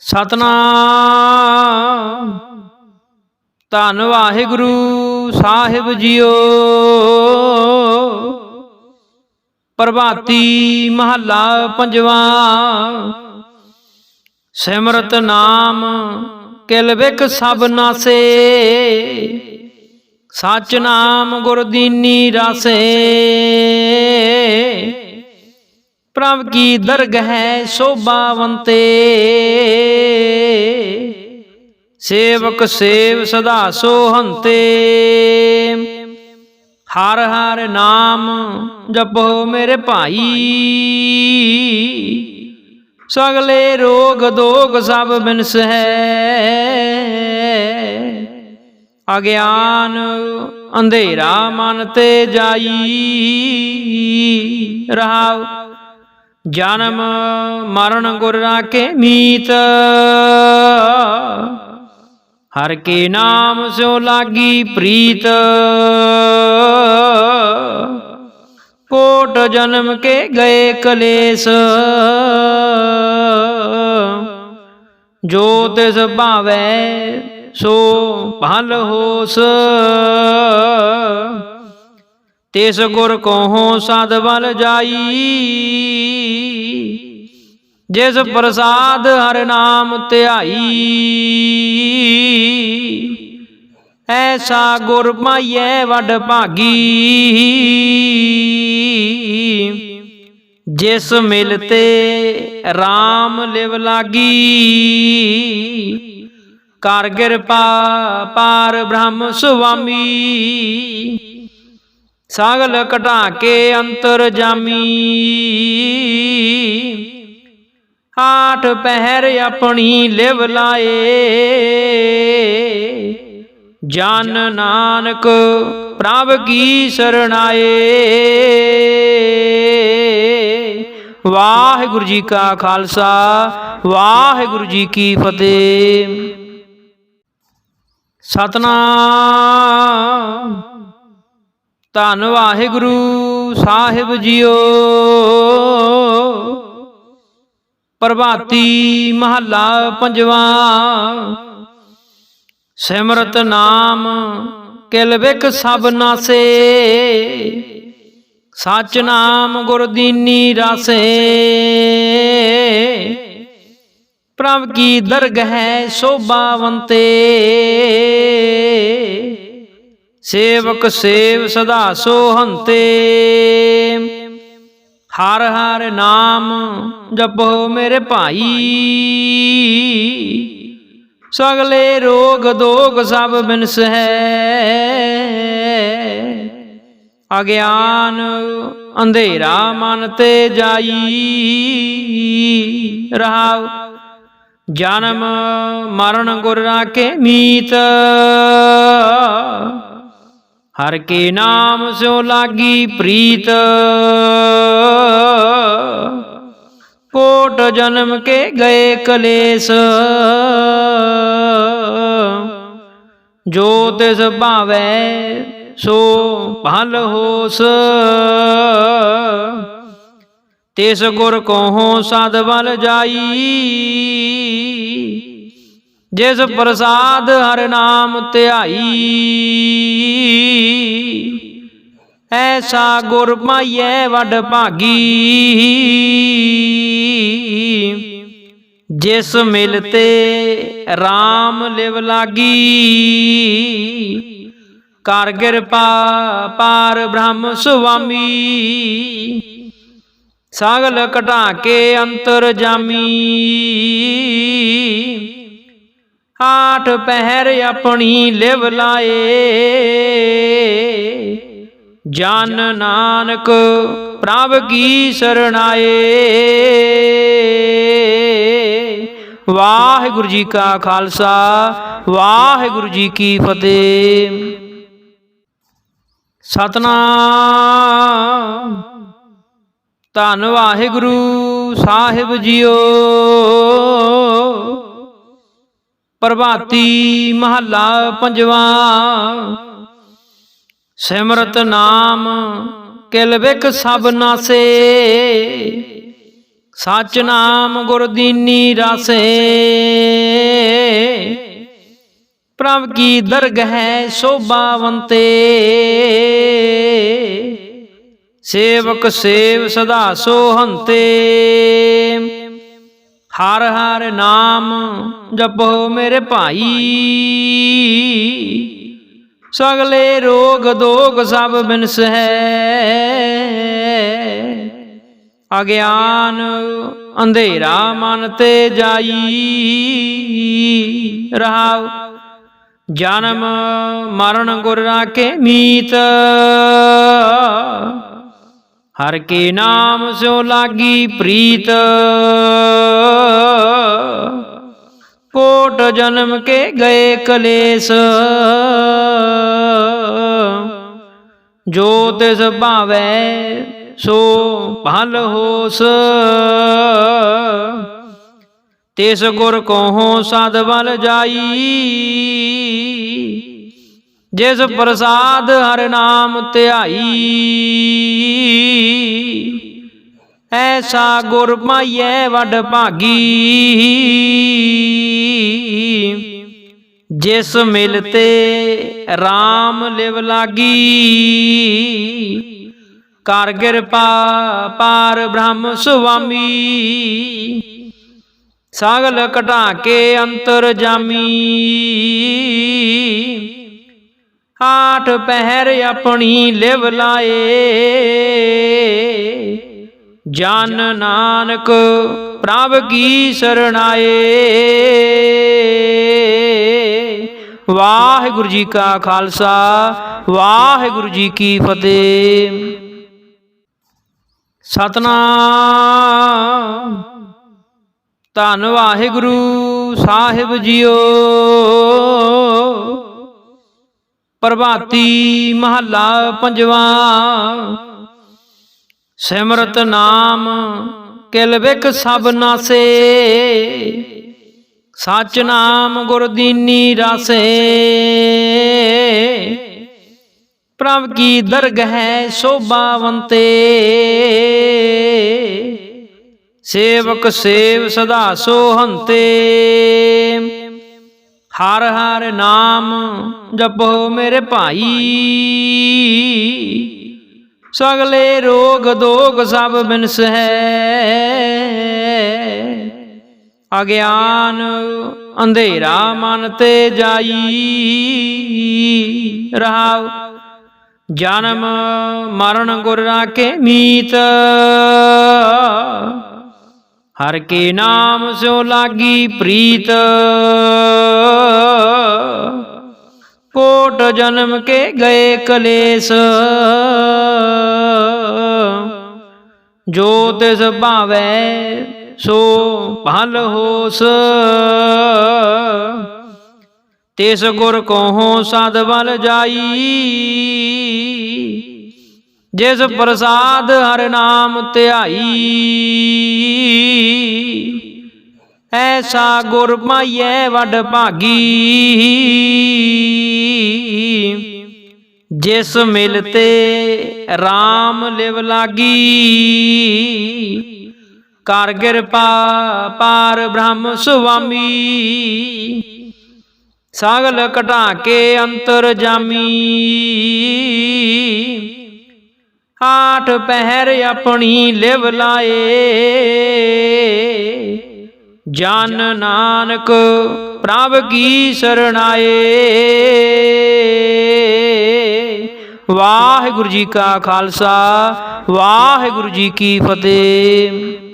ਸਤਨਾਮ। ਧੰਨ ਵਾਹਿਗੁਰੂ ਸਾਹਿਬ ਜੀਓ। ਪ੍ਰਭਾਤੀ ਮਹੱਲਾ ਪੰਜਵਾਂ। ਸਿਮਰਤ ਨਾਮ ਕਿਲ ਵਿਕ ਸਭ ਨਾਸੇ। ਸਚ ਨਾਮ ਗੁਰਦੀਨੀ ਰਾਸੇ। ਪ੍ਰਭ ਕੀ ਦਰਗਹਿ ਸ਼ੋਭਾਵੰਤੇ ਸੇਵਕ ਸੇਵ ਸਦਾ ਸੋ ਹੰਤੇ ਹਰ ਹਰ ਨਾਮ ਜਪੋ ਮੇਰੇ ਭਾਈ। ਸਗਲੇ ਰੋਗ ਦੋਗ ਸਭ ਬਿਨਸ ਹੈ। ਅਗਿਆਨ ਅੰਧੇਰਾ ਮਨ ਤੇ ਜਾਈ। ਰਹਾਉ ਜਨਮ ਮਰਨ ਗੁਰ ਰਾਖੇ ਮੀਤ। ਹਰ ਕੇ ਨਾਮ ਸਿਓ ਲਾਗੀ ਪ੍ਰੀਤ। ਕੋਟ ਜਨਮ ਕੇ ਗਏ ਕਲੇਸ਼। ਜੋ ਤਿਸ ਭਾਵੈ ਸੋ ਭਲ ਹੋਸ। ਤਿਸ ਗੁਰ ਕੋਹੋਂ ਸਦ ਬਲ ਜਾਈ। ਜਿਸ ਪ੍ਰਸਾਦ ਹਰ ਨਾਮ ਧਿਆਈ। ਐਸਾ ਗੁਰ ਪਾਈਐ ਵੱਡ ਭਾਗੀ। ਜਿਸ ਮਿਲਤੇ RAM ਲਿਵ ਲਾਗੀ। ਕਰ ਕਿਰਪਾ ਪਾਰ ਬ੍ਰਹਮ ਸੁਆਮੀ। ਸਾਗਲ ਘਟਾ ਕੇ ਅੰਤਰ ਜਾਮੀ। ਆਠ ਪਹਿਰ ਆਪਣੀ ਲਿਵ ਲਾਏ। ਜਨ ਨਾਨਕ ਪ੍ਰਭ ਕੀ ਸਰਣਾਏ। ਵਾਹਿਗੁਰੂ ਜੀ ਕਾ ਖਾਲਸਾ, ਵਾਹਿਗੁਰੂ ਜੀ ਕੀ ਫਤਿਹ। ਸਤਨਾਮ। ਧੰਨ ਵਾਹਿਗੁਰੂ ਸਾਹਿਬ ਜੀਓ। ਪ੍ਰਭਾਤੀ ਮਹੱਲਾ ਪੰਜਵਾ। ਸਿਮਰਤ ਨਾਮ ਕਿਲ ਵਿਕ ਸਭ ਨਾਸੇ। ਸਚ ਨਾਮ ਗੁਰ ਦੀਨੀ ਰਾਸੇ। ਪ੍ਰਭ ਕੀ ਦਰਗਹਿ ਸ਼ੋਭਾਵੰਤੇ। ਸੇਵਕ ਸੇਵ ਸਦਾ ਸੋ ਹੰਤੇ ਹਰ ਹਰ ਨਾਮ ਜਪੋ ਮੇਰੇ ਭਾਈ। ਸਗਲੇ ਰੋਗ ਦੋਗ ਸਭ ਬਿਨਸ ਹੈ। ਅਗਿਆਨ ਅੰਧੇਰਾ ਮਨ ਤੇ ਜਾਈ। ਰਹਾਉ ਜਨਮ ਮਰਨ ਗੁਰ ਰਾਖੇ ਮੀਤ। ਹਰ ਕੇ ਨਾਮ ਸਿਓ ਲਾਗੀ ਪ੍ਰੀਤ। ਕੋਟ ਜਨਮ ਕੇ ਗਏ ਕਲੇਸ਼। ਜੋ ਤਿਸ ਭਾਵੈ ਸੋ ਭਲ ਹੋਸ। ਤਿਸ ਗੁਰ ਕੋਹੋਂ ਸਦ ਬਲ ਜਾਈ। ਜਿਸ ਪ੍ਰਸਾਦ ਹਰ ਨਾਮ ਧਿਆਈ। ਐਸਾ ਗੁਰ ਪਾਈਐ ਵੱਡ ਭਾਗੀ। ਜਿਸ ਮਿਲਤੇ RAM ਲਿਵ ਲਾਗੀ। ਕਰ ਕਿਰਪਾ ਪਾਰ ਬ੍ਰਹਮ ਸੁਆਮੀ। ਸਾਗਲ ਘਟਾ ਕੇ ਅੰਤਰ ਜਾਮੀ। ਆਠ ਪਹਿਰ ਆਪਣੀ ਲਿਵ ਲਾਏ। ਜਨ ਨਾਨਕ ਪ੍ਰਭ ਕੀ ਸਰਣਾਏ ਵਾਹਿਗੁਰੂ ਜੀ ਕਾ ਖਾਲਸਾ, ਵਾਹਿਗੁਰੂ ਜੀ ਕੀ ਫਤਿਹ। ਸਤਨਾਮ। ਧੰਨ ਵਾਹਿਗੁਰੂ ਸਾਹਿਬ ਜੀਓ। ਪ੍ਰਭਾਤੀ ਮਹੱਲਾ ਪੰਜਵਾ। ਸਿਮਰਤ ਨਾਮ ਕਿਲ ਵਿਕ ਸਭ ਨਾਸੇ। ਸਚ ਨਾਮ ਗੁਰ ਦੀਨੀ ਰਾਸੇ। ਪ੍ਰਭ ਕੀ ਦਰਗਹਿ ਸ਼ੋਭਾਵੰਤੇ ਸੇਵਕ ਸੇਵ ਸਦਾ ਸੋਹੰਤੇ ਹਰ ਹਰ ਨਾਮ ਜਪੋ ਮੇਰੇ ਭਾਈ। ਸਗਲੇ ਰੋਗ ਦੋਗ ਸਭ ਬਿਨਸ ਹੈ। ਅਗਿਆਨ ਅੰਧੇਰਾ ਮਨ ਤੇ ਜਾਈ। ਰਹਾਉ ਜਨਮ ਮਰਨ ਗੁਰ ਰਾਖੇ ਮੀਤ। ਹਰ ਕੇ ਨਾਮ ਸੋ ਲਾਗੀ ਪ੍ਰੀਤ। ਕੋਟ ਜਨਮ ਕੇ ਗਏ ਕਲੇਸ਼। ਜੋ ਤਿਸ ਭਾਵੈ ਸੋ ਭਲ ਹੋਸ। ਤਿਸ ਗੁਰ ਕੋਹੋਂ ਸਦ ਬਲ ਜਾਈ। ਜਿਸ ਪ੍ਰਸਾਦ ਹਰ ਨਾਮ ਧਿਆਈ। ਐਸਾ ਗੁਰ ਮਾਈਐ ਵੱਡ ਭਾਗੀ। ਜਿਸ ਮਿਲਤੇ RAM ਲਿਵ ਲਾਗੀ। ਕਰ ਕਿਰਪਾ ਪਾਰ ਬ੍ਰਹਮ ਸੁਆਮੀ। ਸਾਗਲ ਘਟਾ ਕੇ ਅੰਤਰ ਜਾਮੀ। ਆਠ ਪਹਿਰ ਆਪਣੀ ਲਿਵ ਲਾਏ। ਜਨ ਨਾਨਕ ਪ੍ਰਭ ਕੀ ਸਰਣਾਏ ਵਾਹਿਗੁਰੂ ਜੀ ਕਾ ਖਾਲਸਾ, ਵਾਹਿਗੁਰੂ ਜੀ ਕੀ ਫਤਿਹ। ਸਤਨਾਮ। ਧੰਨ ਵਾਹਿਗੁਰੂ ਸਾਹਿਬ ਜੀਓ। ਪ੍ਰਭਾਤੀ ਮਹੱਲਾ ਪੰਜਵਾ। ਸਿਮਰਤ ਨਾਮ, ਕਿਲ ਵਿਕ ਸਭ ਨਾਸੇ। ਸਚ ਨਾਮ ਗੁਰ ਦੀਨੀ ਰਾਸੇ। ਪ੍ਰਭ ਕੀ ਦਰਗਹਿ ਸ਼ੋਭਾਵੰਤੇ ਸੇਵਕ ਸੇਵ ਸਦਾ ਸੋਹੰਤੇ ਹਰ ਹਰ ਨਾਮ ਜਪੋ ਮੇਰੇ ਭਾਈ। ਸਗਲੇ ਰੋਗ ਦੋਗ ਸਭ ਬਿਨਸ ਹੈ। ਅਗਿਆਨ ਅੰਧੇਰਾ ਮਨ ਤੇ ਜਾਈ। ਰਹਾਉ ਜਨਮ ਮਰਨ ਗੁਰ ਰਾਖੇ ਮੀਤ। ਹਰ ਕੇ ਨਾਮ ਸਿਓ ਲਾਗੀ ਪ੍ਰੀਤ। ਕੋਟ ਜਨਮ ਕੇ ਗਏ ਕਲੇਸ਼। ਜੋ ਤਿਸ ਭਾਵੈ ਸੋ ਭਲ ਹੋਸ। ਤਿਸ ਗੁਰ ਕੋਹੋਂ ਸਦ ਬਲ ਜਾਈ। ਜਿਸ ਪ੍ਰਸਾਦ ਹਰ ਨਾਮ ਧਿਆਈ। ਐਸਾ ਗੁਰ ਮਾਈਐ ਵੱਡ ਭਾਗੀ। ਜਿਸ ਮਿਲਤੇ RAM ਲਿਵ ਲਾਗੀ। ਕਰ ਕਿਰਪਾ ਪਾਰ ਬ੍ਰਹਮ ਸੁਆਮੀ। ਸਾਗਲ ਘਟਾ ਕੇ ਅੰਤਰ ਜਾਮੀ। ਆਠ ਪਹਿਰ ਆਪਣੀ ਲਿਵ ਲਾਏ। ਜਨ ਨਾਨਕ ਪ੍ਰਭ ਕੀ ਸਰਣਾਏ ਵਾਹਿਗੁਰੂ ਜੀ ਕਾ ਖਾਲਸਾ, ਵਾਹਿਗੁਰੂ ਜੀ ਕੀ ਫਤਿਹ।